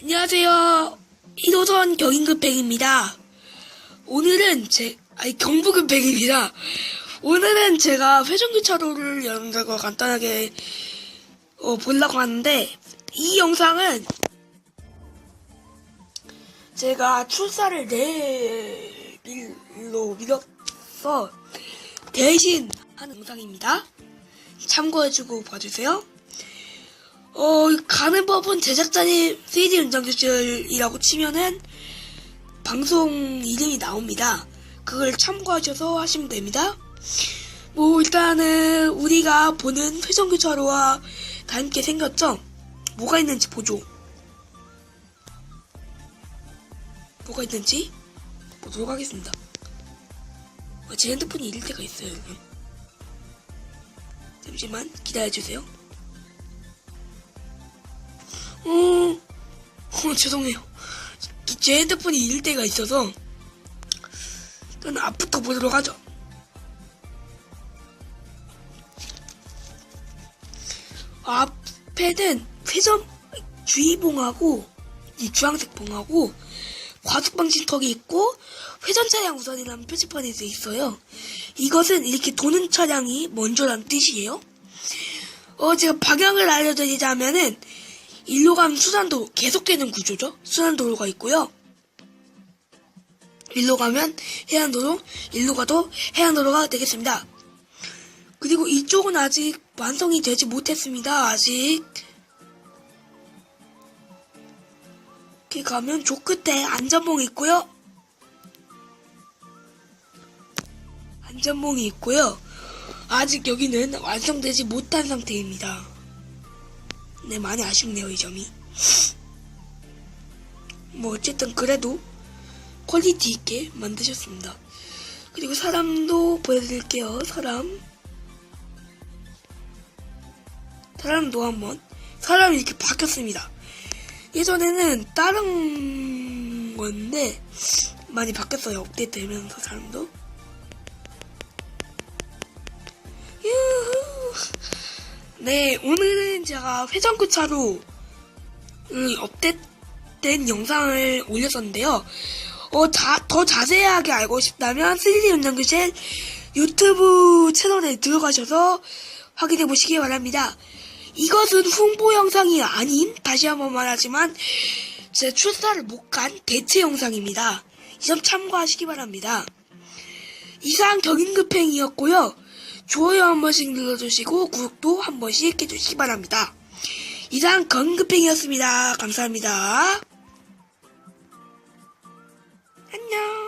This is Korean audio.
안녕하세요. 1호선 경인급행입니다. 오늘은 제, 아니, 경부급행입니다. 오늘은 제가 회전교차로를 여러분들과 간단하게, 어, 보려고 하는데, 이 영상은 제가 출사를 내일로 미뤄서 대신 하는 영상입니다. 참고해주고 봐주세요. 어, 가는 법은 제작자님 3D 연장교실이라고 치면은 방송 이름이 나옵니다. 그걸 참고하셔서 하시면 됩니다. 뭐, 일단은 우리가 보는 회전교차로와 닮게 생겼죠? 뭐가 있는지 보죠. 뭐가 있는지 보도록 하겠습니다. 어, 제 핸드폰이 잃을 때가 있어요. 잠시만 기다려주세요. 어, 어, 죄송해요. 제 핸드폰이 때가 있어서 일단 앞부터 보도록 하죠. 앞에는 회전 주의봉하고 이 주황색 봉하고 과속 방지턱이 있고 회전 차량 우선이라는 표지판이 돼 있어요. 이것은 이렇게 도는 차량이 먼저란 뜻이에요. 어, 제가 방향을 알려드리자면은 일로 가면 수산도로 계속되는 구조죠. 수산도로가 있고요. 일로 가면 해안도로, 일로 가도 해안도로가 되겠습니다. 그리고 이쪽은 아직 완성이 되지 못했습니다. 아직. 이렇게 가면 조 끝에 안전봉이 있고요. 안전봉이 있고요. 아직 여기는 완성되지 못한 상태입니다. 네, 많이 아쉽네요, 이 점이. 뭐, 어쨌든, 그래도 퀄리티 있게 만드셨습니다. 그리고 사람도 보여드릴게요, 사람. 사람도 한번. 사람이 이렇게 바뀌었습니다. 예전에는 다른 건데, 많이 바뀌었어요, 업데이트 되면서 사람도. 네, 오늘은 제가 회전교차로 음, 업데이트된 영상을 올렸었는데요. 어, 자, 더 자세하게 알고 싶다면 3D 연장교실 유튜브 채널에 들어가셔서 확인해 보시기 바랍니다. 이것은 홍보 영상이 아닌, 다시 한번 말하지만, 제 출사를 못 간 대체 영상입니다. 이 점 참고하시기 바랍니다. 이상 경인급행이었고요. 좋아요 한 번씩 눌러주시고 구독도 한 번씩 해주시기 바랍니다. 이상 경인급행이었습니다. 감사합니다. 안녕.